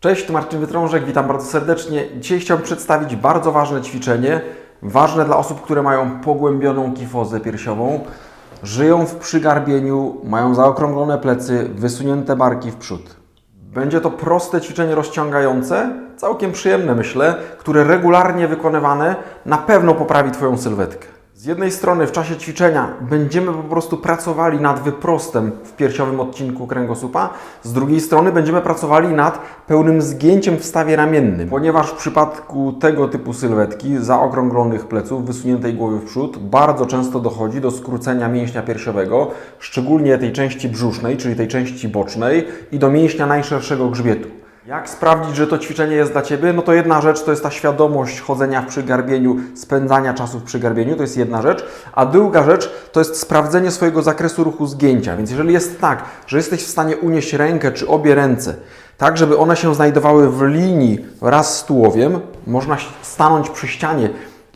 Cześć, tu Marcin Wytrążek, witam bardzo serdecznie. Dzisiaj chciałbym przedstawić bardzo ważne ćwiczenie, ważne dla osób, które mają pogłębioną kifozę piersiową, żyją w przygarbieniu, mają zaokrąglone plecy, wysunięte barki w przód. Będzie to proste ćwiczenie rozciągające, całkiem przyjemne myślę, które regularnie wykonywane na pewno poprawi Twoją sylwetkę. Z jednej strony w czasie ćwiczenia będziemy po prostu pracowali nad wyprostem w piersiowym odcinku kręgosłupa, z drugiej strony będziemy pracowali nad pełnym zgięciem w stawie ramiennym, ponieważ w przypadku tego typu sylwetki, zaokrąglonych pleców, wysuniętej głowy w przód, bardzo często dochodzi do skrócenia mięśnia piersiowego, szczególnie tej części brzusznej, czyli tej części bocznej i do mięśnia najszerszego grzbietu. Jak sprawdzić, że to ćwiczenie jest dla Ciebie? No to jedna rzecz to jest ta świadomość chodzenia w przygarbieniu, spędzania czasu w przygarbieniu, to jest jedna rzecz, a druga rzecz to jest sprawdzenie swojego zakresu ruchu zgięcia. Więc jeżeli jest tak, że jesteś w stanie unieść rękę czy obie ręce, tak żeby one się znajdowały w linii wraz z tułowiem, można stanąć przy ścianie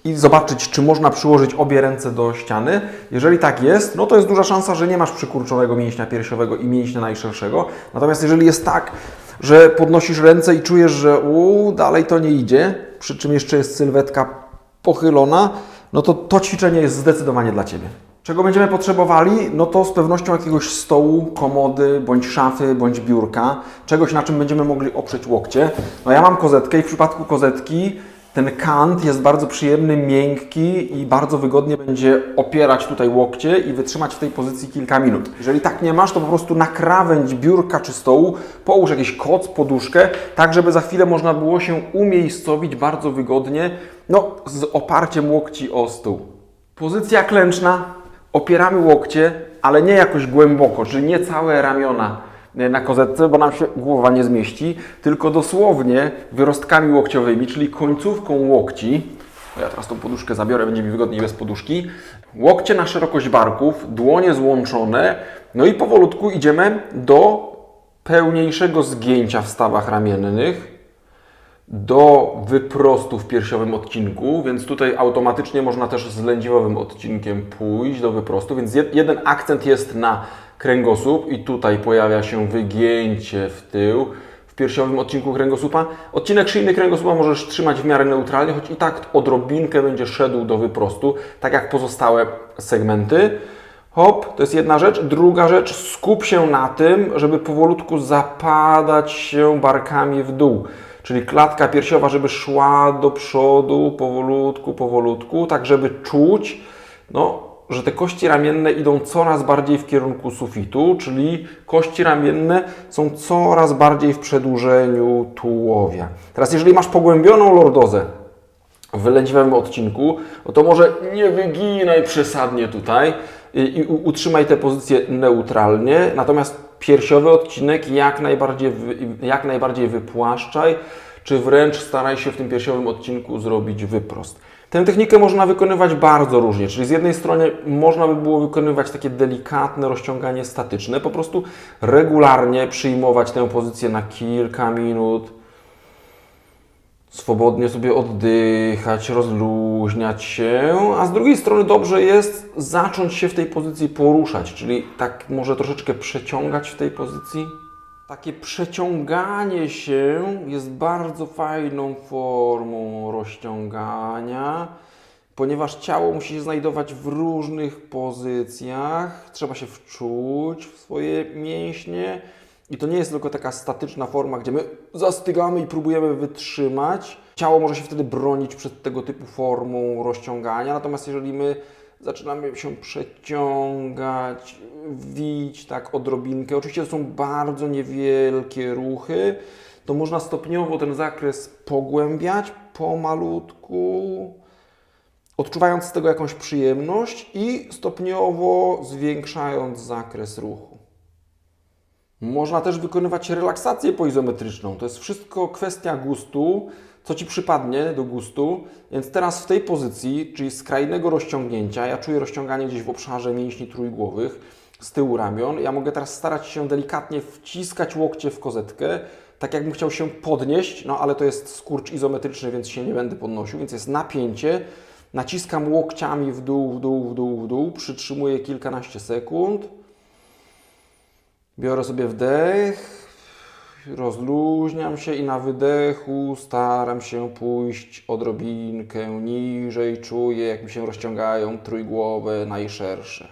i zobaczyć, czy można przyłożyć obie ręce do ściany. Jeżeli tak jest, no to jest duża szansa, że nie masz przykurczonego mięśnia piersiowego i mięśnia najszerszego. Natomiast jeżeli jest tak, że podnosisz ręce i czujesz, że u, dalej to nie idzie, przy czym jeszcze jest sylwetka pochylona, no to to ćwiczenie jest zdecydowanie dla Ciebie. Czego będziemy potrzebowali? No to z pewnością jakiegoś stołu, komody, bądź szafy, bądź biurka, czegoś na czym będziemy mogli oprzeć łokcie. No ja mam kozetkę i w przypadku kozetki ten kant jest bardzo przyjemny, miękki i bardzo wygodnie będzie opierać tutaj łokcie i wytrzymać w tej pozycji kilka minut. Jeżeli tak nie masz, to po prostu na krawędź biurka czy stołu połóż jakiś koc, poduszkę, tak żeby za chwilę można było się umiejscowić bardzo wygodnie, no z oparciem łokci o stół. Pozycja klęczna, opieramy łokcie, ale nie jakoś głęboko, czyli nie całe ramiona na kozetce, bo nam się głowa nie zmieści, tylko dosłownie wyrostkami łokciowymi, czyli końcówką łokci. Ja teraz tą poduszkę zabiorę, będzie mi wygodniej bez poduszki. Łokcie na szerokość barków, dłonie złączone, no i powolutku idziemy do pełniejszego zgięcia w stawach ramiennych do wyprostu w piersiowym odcinku, więc tutaj automatycznie można też z lędźwiowym odcinkiem pójść do wyprostu, więc jed- jeden akcent jest na kręgosłup i tutaj pojawia się wygięcie w tył w piersiowym odcinku kręgosłupa. Odcinek szyjny kręgosłupa możesz trzymać w miarę neutralnie, choć i tak odrobinkę będzie szedł do wyprostu, tak jak pozostałe segmenty. Hop, to jest jedna rzecz. Druga rzecz, skup się na tym, żeby powolutku zapadać się barkami w dół. Czyli klatka piersiowa, żeby szła do przodu powolutku, powolutku, tak żeby czuć, no, że te kości ramienne idą coraz bardziej w kierunku sufitu, czyli kości ramienne są coraz bardziej w przedłużeniu tułowia. Teraz, jeżeli masz pogłębioną lordozę, w lędźwiowym odcinku, no to może nie wyginaj przesadnie tutaj i, i utrzymaj tę pozycję neutralnie, natomiast piersiowy odcinek jak najbardziej, jak najbardziej wypłaszczaj, czy wręcz staraj się w tym piersiowym odcinku zrobić wyprost. Tę technikę można wykonywać bardzo różnie, czyli z jednej strony można by było wykonywać takie delikatne rozciąganie statyczne, po prostu regularnie przyjmować tę pozycję na kilka minut, swobodnie sobie oddychać, rozluźniać się, a z drugiej strony dobrze jest zacząć się w tej pozycji poruszać, czyli tak może troszeczkę przeciągać w tej pozycji. Takie przeciąganie się jest bardzo fajną formą rozciągania, ponieważ ciało musi się znajdować w różnych pozycjach, trzeba się wczuć w swoje mięśnie. I to nie jest tylko taka statyczna forma, gdzie my zastygamy i próbujemy wytrzymać. Ciało może się wtedy bronić przed tego typu formą rozciągania, natomiast jeżeli my zaczynamy się przeciągać, wić tak odrobinkę, oczywiście to są bardzo niewielkie ruchy, to można stopniowo ten zakres pogłębiać pomalutku, odczuwając z tego jakąś przyjemność i stopniowo zwiększając zakres ruchu. Można też wykonywać relaksację poizometryczną. To jest wszystko kwestia gustu, co Ci przypadnie do gustu. Więc teraz w tej pozycji, czyli skrajnego rozciągnięcia, ja czuję rozciąganie gdzieś w obszarze mięśni trójgłowych, z tyłu ramion. Ja mogę teraz starać się delikatnie wciskać łokcie w kozetkę, tak jakbym chciał się podnieść, no ale to jest skurcz izometryczny, więc się nie będę podnosił, więc jest napięcie. Naciskam łokciami w dół, w dół, w dół, w dół, przytrzymuję kilkanaście sekund. Biorę sobie wdech rozluźniam się i na wydechu staram się pójść odrobinkę niżej. Czuję, jak mi się rozciągają trójgłowe najszersze.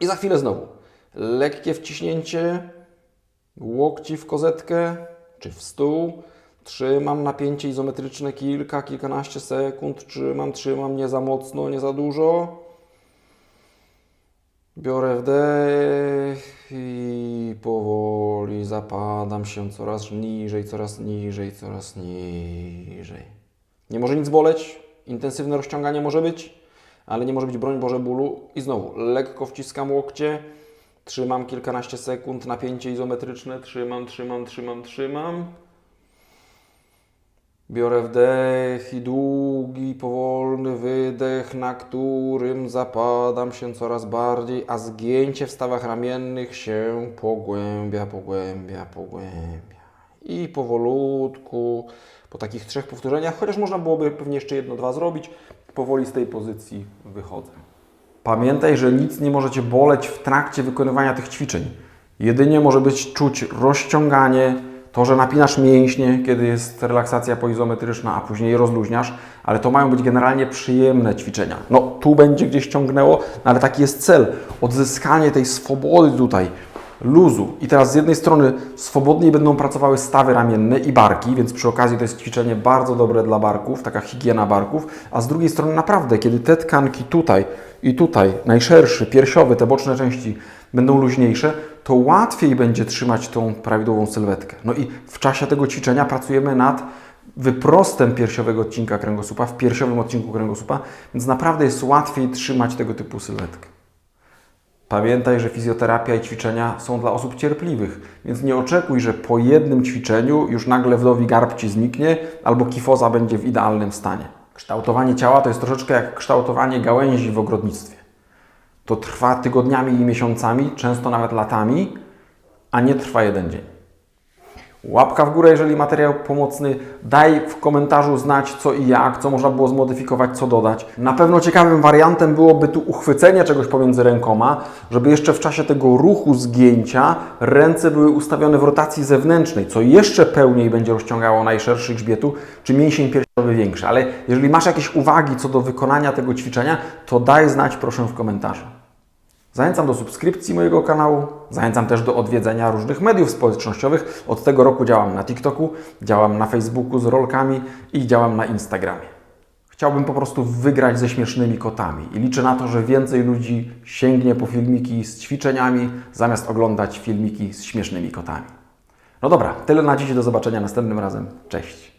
I za chwilę znowu lekkie wciśnięcie łokci w kozetkę czy w stół. Trzymam napięcie izometryczne kilka, kilkanaście sekund. Trzymam, trzymam nie za mocno, nie za dużo. Biorę wdech i powoli zapadam się coraz niżej, coraz niżej, coraz niżej. Nie może nic boleć, intensywne rozciąganie może być, ale nie może być broń Boże bólu. I znowu lekko wciskam łokcie, trzymam kilkanaście sekund, napięcie izometryczne, trzymam, trzymam, trzymam, trzymam. Biorę wdech i długi, powolny wydech, na którym zapadam się coraz bardziej, a zgięcie w stawach ramiennych się pogłębia, pogłębia, pogłębia. I powolutku, po takich trzech powtórzeniach, chociaż można byłoby pewnie jeszcze jedno, dwa zrobić, powoli z tej pozycji wychodzę. Pamiętaj, że nic nie może Cię boleć w trakcie wykonywania tych ćwiczeń. Jedynie może być czuć rozciąganie, to, że napinasz mięśnie, kiedy jest relaksacja poizometryczna, a później je rozluźniasz, ale to mają być generalnie przyjemne ćwiczenia. No, tu będzie gdzieś ciągnęło, no, ale taki jest cel. Odzyskanie tej swobody tutaj, luzu. I teraz z jednej strony swobodniej będą pracowały stawy ramienne i barki, więc przy okazji to jest ćwiczenie bardzo dobre dla barków, taka higiena barków, a z drugiej strony naprawdę, kiedy te tkanki tutaj i tutaj, najszerszy, piersiowy, te boczne części będą luźniejsze, to łatwiej będzie trzymać tą prawidłową sylwetkę. No i w czasie tego ćwiczenia pracujemy nad wyprostem piersiowego odcinka kręgosłupa, w piersiowym odcinku kręgosłupa, więc naprawdę jest łatwiej trzymać tego typu sylwetkę. Pamiętaj, że fizjoterapia i ćwiczenia są dla osób cierpliwych, więc nie oczekuj, że po jednym ćwiczeniu już nagle wdowi garb Ci zniknie albo kifoza będzie w idealnym stanie. Kształtowanie ciała to jest troszeczkę jak kształtowanie gałęzi w ogrodnictwie. To trwa tygodniami i miesiącami, często nawet latami, a nie trwa jeden dzień. Łapka w górę, jeżeli materiał pomocny. Daj w komentarzu znać co i jak, co można było zmodyfikować, co dodać. Na pewno ciekawym wariantem byłoby tu uchwycenie czegoś pomiędzy rękoma, żeby jeszcze w czasie tego ruchu zgięcia ręce były ustawione w rotacji zewnętrznej, co jeszcze pełniej będzie rozciągało najszerszy grzbietu, czy mięsień piersiowy większy. Ale jeżeli masz jakieś uwagi co do wykonania tego ćwiczenia, to daj znać proszę w komentarzu. Zachęcam do subskrypcji mojego kanału, zachęcam też do odwiedzenia różnych mediów społecznościowych. Od tego roku działam na TikToku, działam na Facebooku z rolkami i działam na Instagramie. Chciałbym po prostu wygrać ze śmiesznymi kotami i liczę na to, że więcej ludzi sięgnie po filmiki z ćwiczeniami, zamiast oglądać filmiki z śmiesznymi kotami. No dobra, tyle na dziś, do zobaczenia następnym razem. Cześć!